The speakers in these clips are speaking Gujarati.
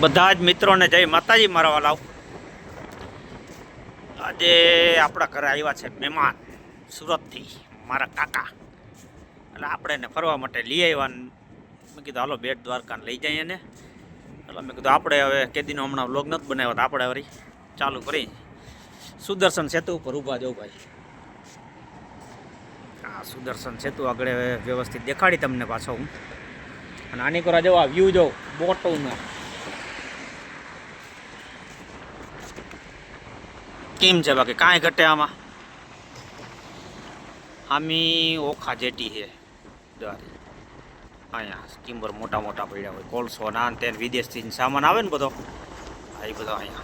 બધા જ મિત્રોને જય માતાજી મારા વાલાવ આજે આપણા ઘરે આવ્યા છે મહેમાન સુરતથી, મારા કાકા. એટલે આપણે એને ફરવા માટે લઈ આવ્યા મેં કીધું, હાલો, બેટ દ્વારકા લઈ જઈએ ને. એટલે મેં કીધું, આપણે હવે કેદીનો હમણાં વ્લોગ નથી બનાવ્યો આપણે વળી ચાલુ કરી સુદર્શન સેતુ ઉપર ઊભા જવું ભાઈ. હા સુદર્શન સેતુ આગળ વ્યવસ્થિત દેખાડી તમને પાછો હું. અને આની કોરા જવા આ વ્યૂ જો, બોટોનો. કેમ છે બાકી? કાંઈ ઘટે આમાં? આમી ઓખા જેટી છે. દ્વારી અહીંયા સ્કીમર મોટા મોટા પડ્યા હોય. કોલસો ના તેને વિદેશથી સામાન આવે ને બધો. એ બધો અહીંયા.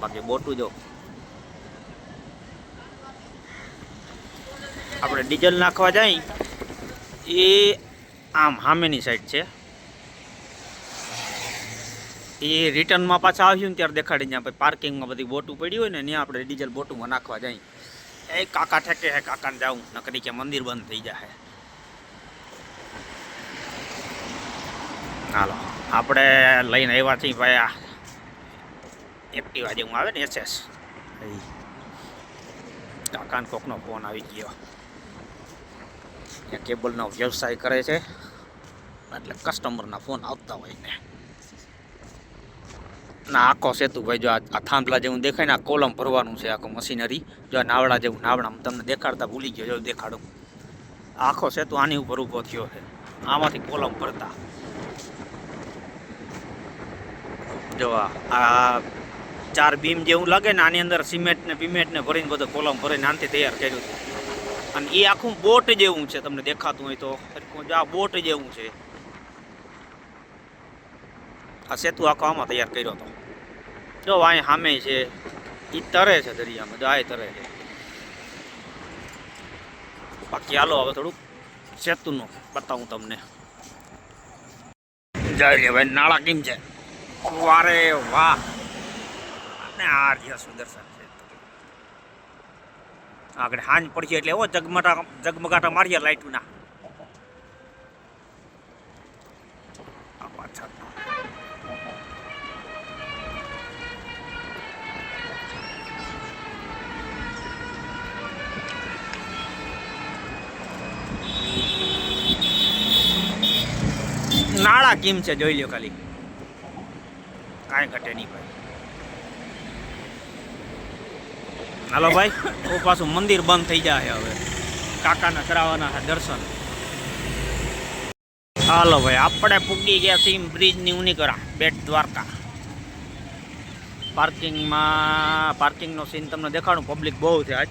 બાકી બોટું જો. આપણે ડીઝલ નાખવા જાય. એ આમ સામેની સાઈડ છે. એ રિટર્નમાં પાછા આવ્યું ને ત્યારે દેખાડી પછી પાર્કિંગમાં બધી બોટું પડી હોય ને, ત્યાં આપણે ડીઝલ બોટુમાં નાખવા જાય. એ કાકા ઠેકે હે, કાકાને જાઉં. નકરી કે મંદિર બંધ થઈ જાય હાલો, આપણે લઈને આવ્યા છીએ ભાઈ આ એક્ટિવા જેવું આવે ને એસએસ. કાકાને કોકનો ફોન આવી ગયો. કેબલનો વ્યવસાય કરે છે. એટલે કસ્ટમરના ફોન આવતા હોય ને. ના, આખો સેતુ ભાઈ જો આ થાંભલા જેવું દેખાય ને, આ કોલમ ભરવાનું છે, આખું મશીનરી. જો આ નાવડા જેવું નાવડા તમને દેખાડતા ભૂલી ગયો, જો દેખાડું. આખો સેતુ આની ઉપર ઊભો થયો છે. આમાંથી કોલમ ભરતા. જો આ ચાર બીમ જેવું લાગે ને, આની અંદર સિમેન્ટ ને બિમેન્ટ ને ભરીને બધો કોલમ ભરીને આનથી તૈયાર કર્યું હતું અને એ આખું બોટ જેવું છે, તમને દેખાતું હોય તો. આ બોટ જેવું છે. આ સેતુ આખો આમાં તૈયાર કર્યો હતો. જો અહીં સામે છે એ તરે છે દરિયામાં, જો આ તરે છે. બાકી હાલો, હવે થોડુંક સેતુનું બતાવું તમને. જય ભાઈ, નાળા કેમ છે? વારે વાહ. અને આ રહ્યા સુદર્શન છે. આગળ હાંજ પડશે એટલે એવો જગમટા જગમગાટા મારીએ લાઈટના આ પાછળ નાળા કેમ છે જોઈ લ્યો ખાલી? કાંઈ ઘટે નહીં ભાઈ. હાલો ભાઈ ઓ પાછું મંદિર બંધ થઈ જાય હવે. કાકાના કરાવવાના છે દર્શન. હાલો ભાઈ, આપણે પૂગી ગયા સીમ બ્રિજની ઉનીકરા, બેટ દ્વારકા. પાર્કિંગમાં, પાર્કિંગનો સીન તમને દેખાડું પબ્લિક બહુ છે આજ.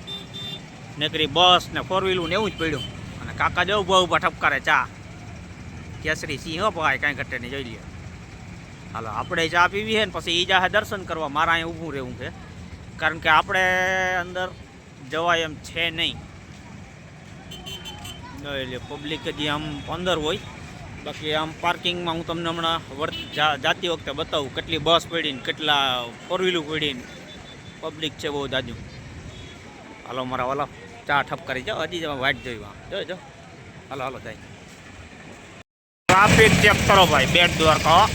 નકરી બસ ને ફોર વ્હીલું ને એવું જ પડ્યું. અને કાકા જવું બહુ ઊભા ઠપકારે ચા. કેસરી સિંહ હો ભાઈ, કાંઈ ઘટે નહીં, જોઈ લે હાલો, આપણે ચા પીવી છે ને પછી ઈ જાહે દર્શન કરવા, મારા અહીંયા ઊભું રહેવું છે. કારણ કે આપણે અંદર જવાય એમ છે નહીં. એટલે પબ્લિક હજી આમ અંદર હોય. બાકી આમ પાર્કિંગમાં હું તમને હમણાં જાતી વખતે બતાવું કેટલી બસ પડીને કેટલા ફોર વ્હીલું પડીને પબ્લિક છે બહુ જાજુ. હાલો, મારા વાલા, ચા ઠપ કરી જાઓ, હજી વાટ જોઈ જો જો હાલો હાલો, જાય. ટ્રાફિક ચેક કરો ભાઈ, બેટ દ્વારકા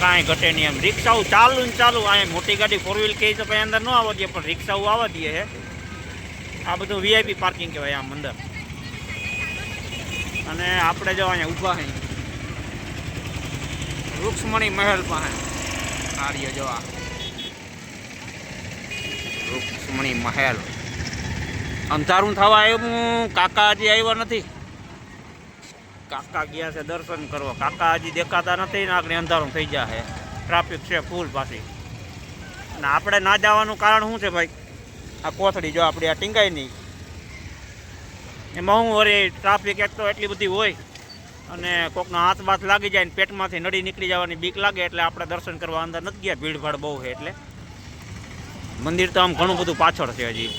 કાંઈ ઘટે નહીં એમ. રિક્ષાઓ ચાલુ ને ચાલુ. અહીંયા મોટી ગાડી ફોર વ્હીલ કહી તો કંઈ અંદર ન આવવા દે, પણ રિક્ષાઓ આવવા દે છે. આ બધું વીઆઈપી પાર્કિંગ કહેવાય આમ અંદર. અને આપણે જો અહીંયા ઊભા હઈ રૂક્ષ્મણી મહેલ પાસે. આર્ય જો આ. વૃક્ષમણી મહેલ. અંધારું થવા આવ્યું. કાકા હજી આવ્યા નથી. કાકા ગયા છે દર્શન કરવા. કાકા હજી દેખાતા નથી ને આગળ અંધારું થઈ જાય ટ્રાફિક છે ફૂલ પાછી. અને આપણે ના જવાનું કારણ શું છે ભાઈ? આ કોથળી જો આપણી, આ ટીંગાઈ નહીં એમાં હું વળી ટ્રાફિક એક તો એટલી બધી હોય અને કોકનો હાથ બાથ લાગી જાય ને પેટમાંથી નડી નીકળી જવાની બીક લાગે એટલે આપણે દર્શન કરવા અંદર નથી ગયા. ભીડભાડ બહુ છે એટલે. મંદિર તો આમ ઘણું બધું પાછળ છે હજી.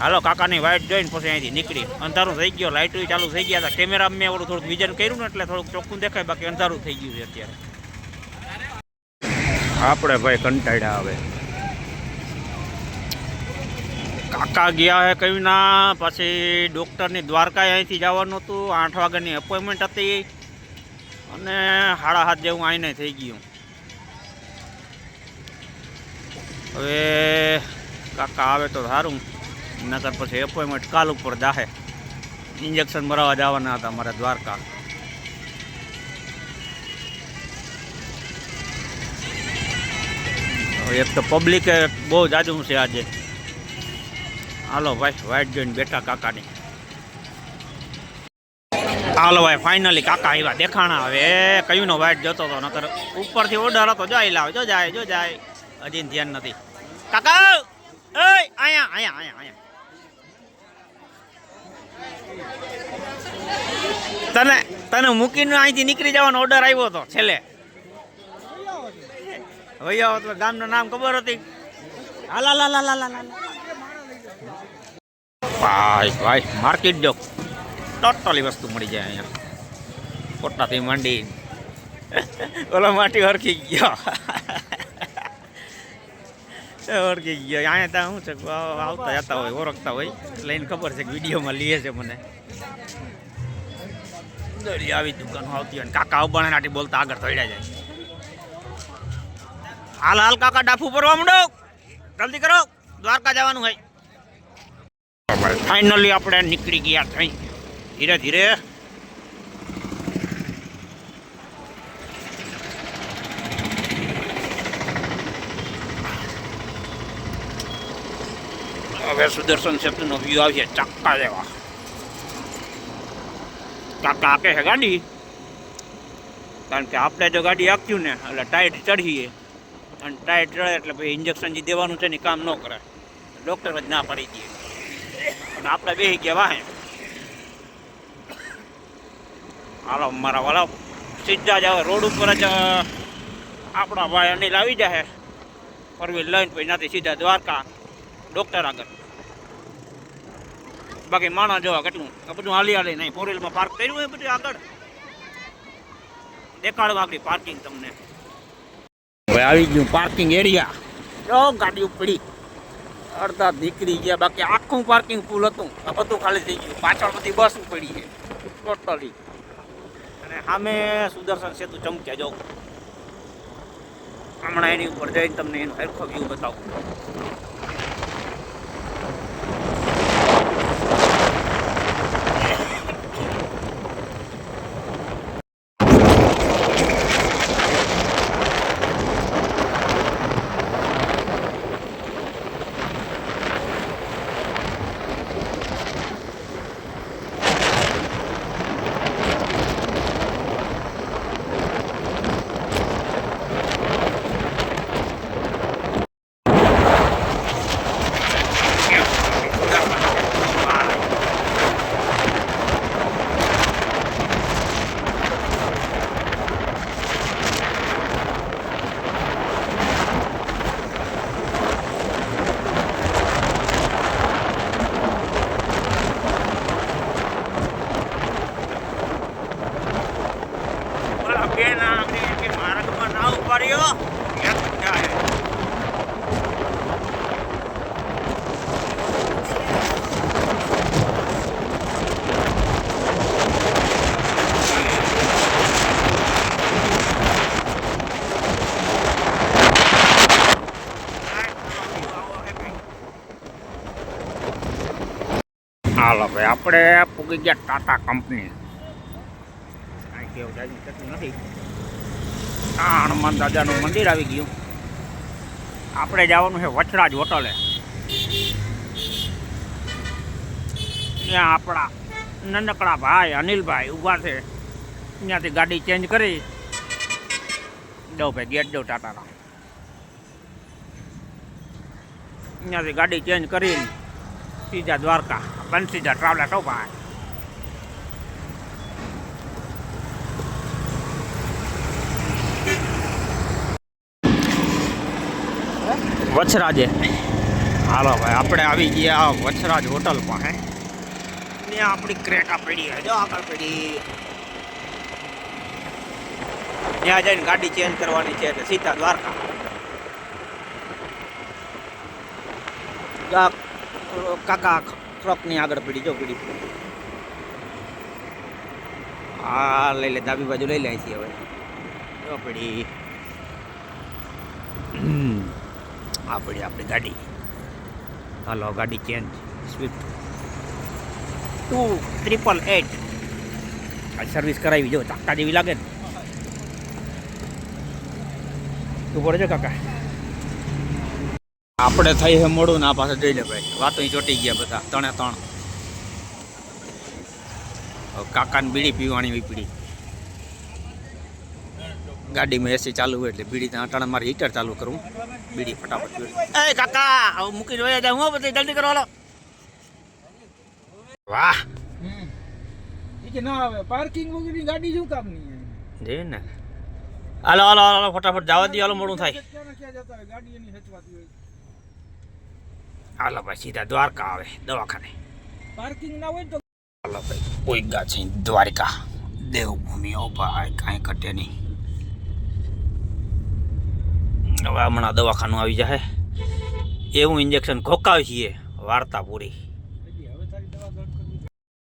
હાલો કાકાની વાઇટ જોઈને પછી અહીંથી નીકળી. અંધારું થઈ ગયો લાઇટો ચાલુ થઈ ગયા હતા. કેમેરા મેં ઓલું થોડુંક વિઝન કર્યું ને એટલે થોડુંક ચોખ્ખું દેખાય બાકી અંધારું થઈ ગયું છે અત્યારે. આપણે ભાઈ કંટાળ્યા આવે કાકા ગયા હે ના પછી ડૉક્ટરની દ્વારકા અહીંથી જવાનું હતું. આઠ વાગ્યાની અપોઇન્ટમેન્ટ હતી. અને સાડા હાથ જેવું આઈને થઈ ગયું. હવે કાકા આવે તો સારું. નકર પછી એપોઇન્ટમેન્ટ કાલ ઉપર જાહે. ઇન્જેક્શન ભરાવા જવાના હતા મારે દ્વારકા. એક તો પબ્લિકે બહુ જાજુ છે આજે. હાલો ભાઈ વાઇટ જોઈને બેઠા કાકાની. હાલો ભાઈ ફાઇનલી કાકા આવ્યા. દેખાણા હવે. કયું નો વાઇટ જતો હતો, નકર ઉપરથી ઓર્ડર હતો. જો લાવે જો જાય જો જાય. હજી ધ્યાન નથી. કાકા! અહીંયા અહીંયા અહીંયા અહીંયા. તને તને મૂકીને અહીંથી નીકળી જવાનો ઓર્ડર આવ્યો હતો છેલ્લે. ભૈયા તો ગામનું નામ ખબર હતી. હાલા લા લા લા લા ભાઈ ભાઈ માર્કેટ જો. ટોટલી વસ્તુ મળી જાય અહીંયા. કોટાથી માંડી ઓલા માટી હરખી ગયો. ઓળખી ગયો અહીંયા ત્યાં શું છે આવતા જતા હોય, ઓળખતા હોય. લઈને ખબર છે કે વિડીયોમાં લઈએ છે મને. દોડી આવી દુકાનો આવતી હોય કાકા કાકા નાટી બોલતા આગળ દોડ્યા જાય. હાલ હાલ, કાકા, ડાફુ ભરવા માંડો. જલ્દી કરો. દ્વારકા જવાનું હોય. ફાઇનલી આપણે નીકળી ગયા થઈ ધીરે ધીરે. હવે સુદર્શન સેતુનો વ્યૂ આવીએ ચક્કા જેવા કાકા આપે છે ગાડી કારણ કે આપણે જો ગાડી આપ્યું ને એટલે ટાઈટ ચડીએ અને ટાઈટ ચડે એટલે પછી ઇન્જેક્શન જે દેવાનું છે ને ઈ કામ ન કરે ડૉક્ટર જ ના પાડી દે અને આપણે બેસી ગયા વાહે હાલો મારા વાલા સીધા જ હવે રોડ ઉપર જ આપણા ભાઈ અનિલ આવી જાય ફોર વ્હીલ લઈને પછી ત્યાંથી સીધા દ્વારકા ડૉક્ટર આગળ બાકી માણસ જોવા કેટલું? આ બધું હાલી હાલી નહીં ફોર પાર્ક કર્યું હોય બધું આગળ? દેખાડવા આપણી પાર્કિંગ તમને. આવી ગયું પાર્કિંગ એરિયા જો ગાડી પડી અડધા નીકળી ગયા, બાકી આખું પાર્કિંગ ફૂલ હતું. આ બધું ખાલી થઈ ગયું. પાછળ બધી બસ પડી છે. ટોટલી અને સામે સુદર્શન સેતુ ચમક્યા જાઉં હમણાં એની ઉપર જઈને તમને એનો સરખો વ્યૂ બતાવું ઓલા બેન આમ કે માર્ગમાં ના ઉપાડ્યો એક જાય હાલો ભાઈ, આપણે પૂગી ગયા ટાટા કંપની. કાંઈ કેવું થતું નથી. આ હનુમાન દાદાનું મંદિર આવી ગયું. આપણે જવાનું છે વચરાજ હોટલે. ત્યાં આપણા નનકડા ભાઈ અનિલભાઈ ઊભા છે. ત્યાંથી ગાડી ચેન્જ કરી. દઉં ભાઈ, ગેટ દઉં ટાટાના. ત્યાંથી ગાડી ચેન્જ કરીને સીધા દ્વારકા. ટ્રાવેલર સૌ ભાઈ વછરાજે હાલો ભાઈ આપણે આવી ગયા વછરાજ હોટલ પાસે ત્યાં આપણી ક્રેટા પડી હજો આગળ પડી. ત્યાં જઈને ગાડી ચેન્જ કરવાની છે એટલે સીધા દ્વારકા. કાકા ટ્રકની આગળ પડી, જો પડી. આ લઈ લે, ડાબી બાજુ લઈ લે છીએ હવે. જો પડી. આ પડી આપણી ગાડી. હાલો ગાડી change Swift two triple eight આ સર્વિસ કરાવી, જો ચાકા જેવી લાગે ને. તું પડે છો કાકા. આપણે થઈ છે મોડું ના પાસે જોઈ લે ભાઈ. વાતો ચોટી ગયા બધા ત્રણે ત્રણ હવે કાકાને બીડી પીવાની હોય પીડી. ગાડીમાં એસી ચાલુ હોય એટલે બીડી ત્યાં અટાણે મારે હીટર ચાલુ કરવું. બીડી ફટાફટ પીવી એ કાકા હવે મૂકી જોયા જાય હું પછી જલ્દી કરો હાલો. વાહ! ઈ કે ના આવે પાર્કિંગ વગરની ગાડી શું કામ નહીં જઈએ ને. હાલો હાલો હાલો ફટાફટ જવા દઈએ હાલો મોડું થાય. ક્યાં ને ક્યાં જતા હોય ગાડી એની હચવાતી હોય. હાલો ભાઈ સીધા દ્વારકા આવે દવાખાને. પાર્કિંગ ના હોય તો હાલો ભાઈ કોઈ ગા છે દ્વારકા. દેવભૂમિ ઓ ભાઈ કાંઈ ઘટે નહીં. હવે હમણાં દવાખાનું આવી જાય એવું ઇન્જેક્શન ખોકાવી છીએ વાર્તા પૂરી.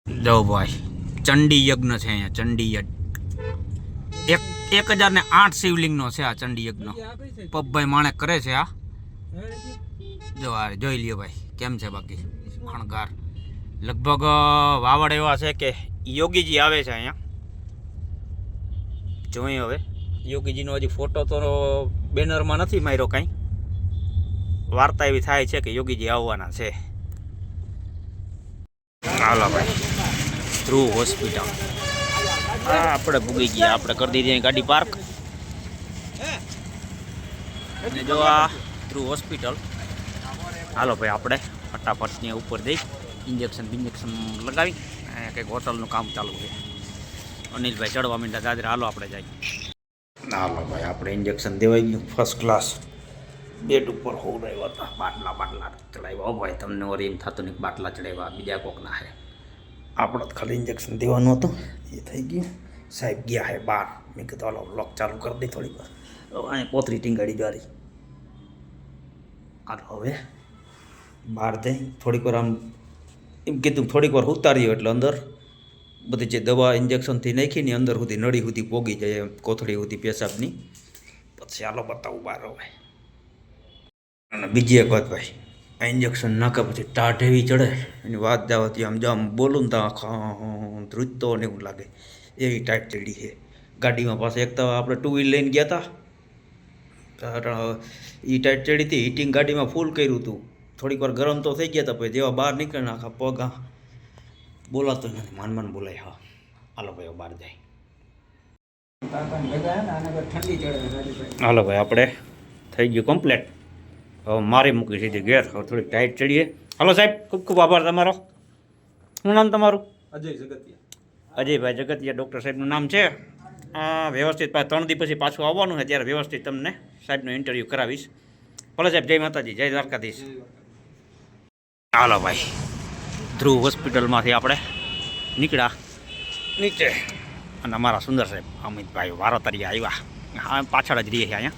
દવા ભાઈ ચંડી યજ્ઞ છે અહીંયા ચંડી યજ્ઞ. એક એક હજાર ને આઠ શિવલિંગનો છે આ ચંડી યજ્ઞ. પબભાઈ માણેક કરે છે આ? જો આ જોઈ લ્યો ભાઈ, કેમ છે બાકી? ભણગાર લગભગ વાવડ એવા છે કે યોગીજી આવે છે અહીંયા. જોઈએ હવે. યોગીજીનો હજી ફોટો તો બેનરમાં નથી માર્યો કાંઈ. વાર્તા એવી થાય છે કે યોગીજી આવવાના છે. હાલો ભાઈ. ધ્રુવ હોસ્પિટલ. હા, આપણે ભૂગી ગયા. આપણે કરી દીધી ગાડી પાર્ક. અને જો આ ધ્રુવ હોસ્પિટલ. હાલો ભાઈ, આપણે ફટાફટની ઉપર જઈ ઇન્જેક્શન બિન્જેક્શન લગાવી કંઈક હોટલનું કામ ચાલુ છે. અનિલભાઈ ચડવા માંડ્યા દાદરા હાલો આપણે જઈએ. હાલો ભાઈ, આપણે ઇન્જેક્શન દેવાઈ ગયું ફર્સ્ટ ક્લાસ બેડ ઉપર હોવડાવ્યા હતા, બાટલા બાટલા ચડાવ્યા. ભાઈ, તમને ઓર એમ થતું નહીં બાટલા ચડાવ્યા, બીજા કોકના હે. આપણે ખાલી ઇન્જેક્શન દેવાનું હતું, એ થઈ ગયું. સાહેબ ગયા હે બાર. મેં કીધું, હાલો લોક ચાલુ કરી દે થોડી વાર. હવે અહીં પોતરી ટીંગાડી જારી. હાલો હવે. બહાર જઈ, થોડીક વાર આમ એમ કીધું, થોડીક વાર ઉતાર્યો એટલે અંદર બધી જે દવા ઇન્જેક્શનથી નાખીને અંદર સુધી નળી સુધી પોગી જાય એમ, કોથળી સુધી પેશાબની. પછી ચાલો બતાવું બહાર હવે. અને બીજી એક વાત ભાઈ, આ ઇન્જેક્શન નાખે પછી ટાઢ એવી ચડે, એની વાત જવાથી આમ જામ બોલું ને તો આખા ધ્રુજતો ને એવું લાગે. એવી ટાઈટ ચડી છે. ગાડીમાં પાસે એક તો આપણે ટુ વ્હીલ લઈને ગયા હતા એ ટાઈટ ચડી હતી હીટિંગ ગાડીમાં ફૂલ કર્યું હતું. થોડીક વાર ગરમ તો થઈ ગયા હતા પછી જેવા બહાર નીકળે આખા પગ આ બોલાતો નથી માન માન બોલાય હા. હાલો ભાઈ બહાર જાય. હાલો ભાઈ આપણે થઈ ગયું કમ્પ્લેટ હવે મારી મૂકી સીધી ઘેર. હવે થોડીક ટાઈટ ચડીએ. હાલો સાહેબ ખૂબ ખૂબ આભાર તમારો. શું નામ તમારું? અજય જગતિયા. અજયભાઈ જગતિયા ડૉક્ટર સાહેબનું નામ છે. વ્યવસ્થિત ત્રણ દિવસ પછી પાછું આવવાનું છે ત્યારે વ્યવસ્થિત તમને સાહેબનું ઇન્ટરવ્યૂ કરાવીશ. ભલે સાહેબ જય માતાજી જય દ્વારકાધીશ. હાલો ભાઈ. ધ્રુવ હોસ્પિટલમાંથી આપણે નીકળ્યા. નીચે. અને અમારા સુંદર સાહેબ અમિતભાઈ વારો તરીકે આવ્યા. હા પાછળ જ રહીએ છીએ અહીંયા.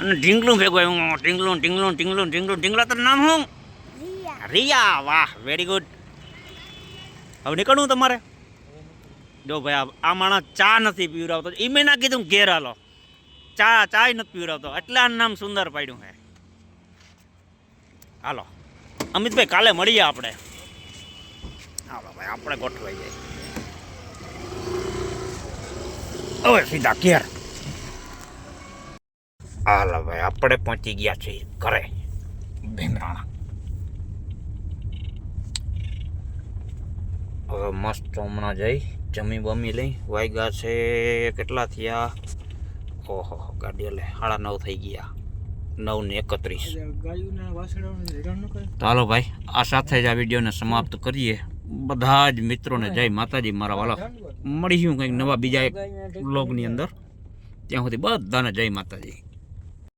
અને ઢીંગલું ભેગું આવ્યું. ઢીંગલું ઢીંગલું ઢીંગલું ઢીંગલું. ઢીંગલા તારું નામ શું? રિયા. વાહ વેરી ગુડ હવે નીકળવું તમારે? જો ભાઈ આ- આ માણસ ચા નથી પીવડાવતો એ મેં ના કીધું ઘેર હાલો. ચા ચાય નથી પીવડાવતો એટલે આ નામ સુંદર પાડ્યું હે. હાલો. અમિતભાઈ, કાલે મળીએ આપણે. હાલો ભાઈ આપણે ગોઠવાઈ જાય. હવે સીધા ઘેર. હાલો ભાઈ આપણે પહોંચી ગયા છીએ ઘરે. ભીમરાણા. હવે મસ્ત હમણાં જઈ, જમી બમી લઈ વાગ્યા છે કેટલા થયા? ઓહો, ગાડી એટલે સાડા નવ થઈ ગયા. નવ ને એકત્રીસ ચાલો ભાઈ આ સાથે જ આ વિડીયોને સમાપ્ત કરીએ. બધા જ મિત્રોને જય માતાજી મારા વાલા. મળીશું કંઈક નવા બીજા એક બ્લોગની અંદર. ત્યાં સુધી બધાને જય માતાજી.